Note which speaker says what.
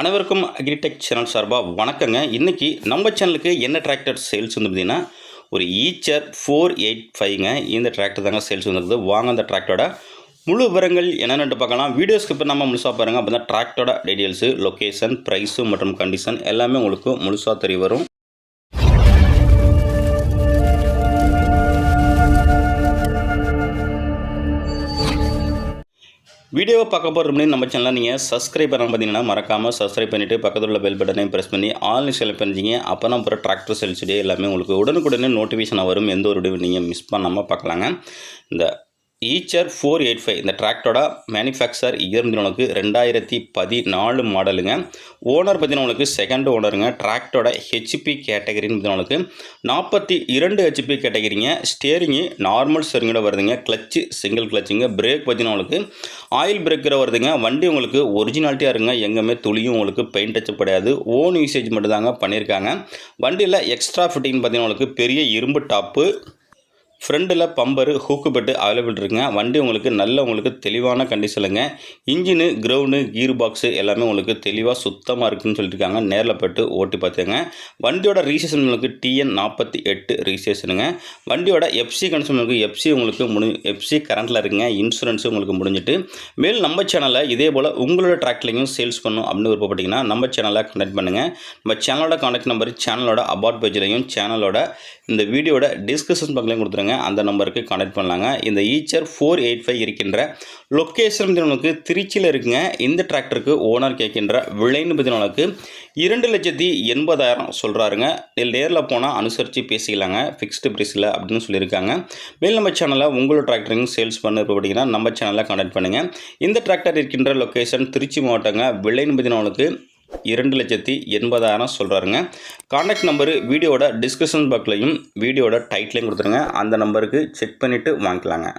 Speaker 1: அனைவருக்கும் agritech channel சார்பாக வணக்கங்க. இன்றைக்கி நம்ம சேனலுக்கு என்ன டிராக்டர் சேல்ஸ் வந்து பார்த்தீங்கன்னா ஒரு ஈச்சர் ஃபோர் எயிட் ஃபைவ்ங்க இந்த டிராக்டர் தாங்க சேல்ஸ் வந்துருக்குது வாங்க அந்த டிராக்டரோட முழு விவரங்கள் என்னென்னு பார்க்கலாம். வீடியோஸ்க்கு இப்போ நம்ம முழுசாக பாருங்கள் அப்போ தான் டிராக்டரோட டீட்டெயில்ஸு லொக்கேஷன் ப்ரைஸு மற்றும் கண்டிஷன் எல்லாமே உங்களுக்கு முழுசாக தெரிய வரும். வீடியோவை பார்க்க போகிற முன்னாடி நம்ம சேனலை நீங்கள் சப்ஸ்கிரைப் பண்ண பார்த்தீங்கன்னா மறக்காமல் சப்ஸ்கிரைப் பண்ணிவிட்டு பக்கத்தில் உள்ள பெல் பட்டனையும் ப்ரெஸ் பண்ணி ஆல் செலக்ட் பண்ணிச்சிங்க அப்போ தான் அப்புறம் டிராக்டர் சேல்ஸ் டே எல்லாமே உங்களுக்கு உடனுக்குடனே நோட்டிஃபிகேஷன் வரும். எந்த ஒரு வீடியோ நீங்கள் மிஸ் பண்ணாமல் பார்க்கலாங்க. இந்த ஈச்சர் ஃபோர் எயிட் ஃபைவ் இந்த டிராக்டரோட மேனுஃபேக்சர் இருந்தவனுக்கு ரெண்டாயிரத்தி பதினாலு மாடலுங்க ஓனர் பார்த்தீங்கன்னா செகண்ட் ஓனருங்க டிராக்டரோட ஹெச்பி கேட்டகரின்னு பார்த்தீங்கன்னா நாற்பத்தி இரண்டு ஹெச்பி கேட்டகரிங்க ஸ்டேரிங்கு நார்மல் ஸ்டேரிங்கோட வருதுங்க. கிளச்சு சிங்கிள் கிளச்சுங்க பிரேக் பார்த்தீங்கன்னா உங்களுக்கு ஆயில் பிரேக்கரை வருதுங்க. வண்டி உங்களுக்கு ஒரிஜினாலிட்டியாக இருங்க எங்கேயுமே துளியும் உங்களுக்கு பெயிண்ட் அச்சு கிடையாது ஓன் யூசேஜ் மட்டும் தாங்க பண்ணியிருக்காங்க. வண்டியில் எக்ஸ்ட்ரா ஃபிட்டிங் பார்த்தீங்கன்னா உங்களுக்கு பெரிய இரும்பு டாப்பு ஃப்ரண்டில் பம்பரு ஹூக்கு பெட்டு அவைலபிள் இருக்குங்க. வண்டி உங்களுக்கு நல்ல உங்களுக்கு தெளிவான கண்டிஷனுங்க இன்ஜினு கிரவுண்டு கீர் பாக்ஸு எல்லாமே உங்களுக்கு தெளிவாக சுத்தமாக இருக்குன்னு சொல்லியிருக்காங்க நேரில் போட்டு ஓட்டி பார்த்துங்க வண்டியோட ரீசேஷன் உங்களுக்கு டிஎன் நாற்பத்தி எட்டு ரீசேஷனுங்க வண்டியோட எஃப்சி கண்டிஷன் உங்களுக்கு எஃப்சி உங்களுக்கு முடி எஃப்சி கரண்ட்டில் இருக்குங்க. இன்சூரன்ஸும் உங்களுக்கு முடிஞ்சிட்டு. மேல் நம்ம சேனலில் இதே போல் உங்களோட டிராக்டர்லையும் சேல்ஸ் பண்ணும் அப்படின்னு விருப்பப்பட்டீங்கன்னா நம்ம சேனலை கண்டக்ட் பண்ணுங்கள் நம்ம சேனலோட கான்டாக்ட் நம்பர் சேனலோட அபார்ட் பேஜ்லையும் சேனலோட இந்த வீடியோட டிஸ்கிரிப்ஷன் பக்கத்துலையும் கொடுத்துருங்க. அந்த நம்பருக்கு கனெக்ட் பண்ணலாங்க. இந்த ஈச்சர் ஃபோர் எயிட் ஃபைவ் இருக்கின்ற லொக்கேஷன் நமக்கு திருச்சியில் இருக்குங்க. இந்த டிராக்டருக்கு ஓனர் கேட்கின்ற விலைன்னு பார்த்தீங்கன்னா இரண்டு லட்சத்தி எண்பதாயிரம் சொல்கிறாருங்க நேரில் போனால் அனுசரித்து பேசிக்கலாங்க. ஃபிக்ஸ்டு ப்ரைஸில் அப்படின்னு சொல்லியிருக்காங்க. மேல் நம்ம சேனலில் உங்களோட டிராக்டரையும் சேல்ஸ் பண்ண அப்படிங்கன்னா நம்ம சேனலில் கனெக்ட் பண்ணுங்கள் இந்த டிராக்டர் இருக்கின்ற லொக்கேஷன் திருச்சி மாவட்டங்க. விலைன்னு பார்த்தீங்கன்னா இரண்டு லட்சத்தி எண்பதாயிரம் சொல்கிறாருங்க காண்டாக்ட் நம்பரு வீடியோட டிஸ்கிரிப்ஷன் பாக்ஸ்லையும் வீடியோட டைட்லையும் கொடுத்துருங்க. அந்த நம்பருக்கு செக் பண்ணிவிட்டு வாங்கிக்கலாங்க.